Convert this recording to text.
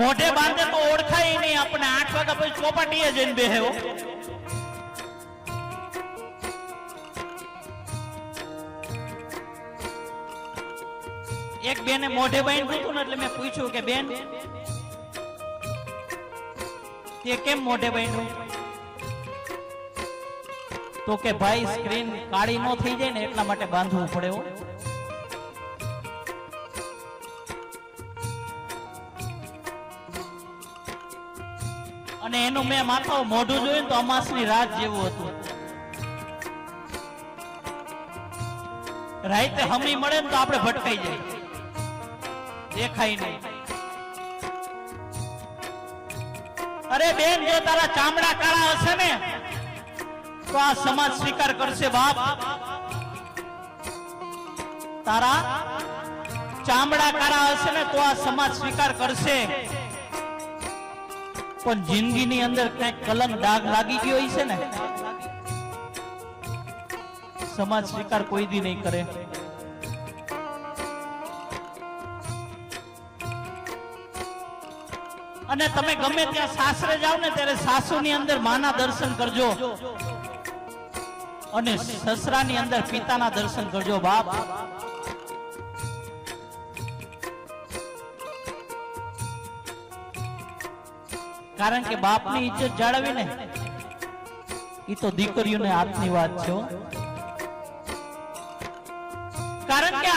મોઢે બાંધે તો ઓળખાય નહીં. આપણે આઠ વાગ્યા પછી ચોપાટીએ જઈને બેહે હો. એક બેને મોઢે બાઈને પૂછ્યું ને એટલે મેં પૂછ્યું કે, બેન, તે કેમ મોઢે બાઈનું તો કે, ભાઈ, સ્ક્રીન કાળી નો થઈ જાય ને એટલા માટે બાંધવું પડે અને એનું મેં માથા મોઢું જોયું તો અમાસની રાત જેવું હતું. રાતે હમી મળે ને તો આપણે ભટકાઈ જાય દેખાય નહીં. અરે બેન, જો તારા ચામડા કાળા હશે ને, તો આ સમાજ સ્વીકાર કરશે બાપ. તારા ચામડા કાળા હશે ને, તો આ સમાજ સ્વીકાર કરશે. પણ જિંદગીની અંદર ક્યાંક કલંક દાગ લાગી ગયો છે ને, સમાજ સ્વીકાર કોઈ દી નહીં કરે. અને તમે ગમે ત્યાં સાસરે જાઓ ને, ત્યારે સાસુ ની અંદર માના દર્શન કરજો. અને સસરા ની અંદર પિતાના દર્શન કરજો, બાપ. કારણ કે બાપની ઇજ્જત જાળવી ને એ તો દીકરીઓને હાથની વાત છે કારણ કે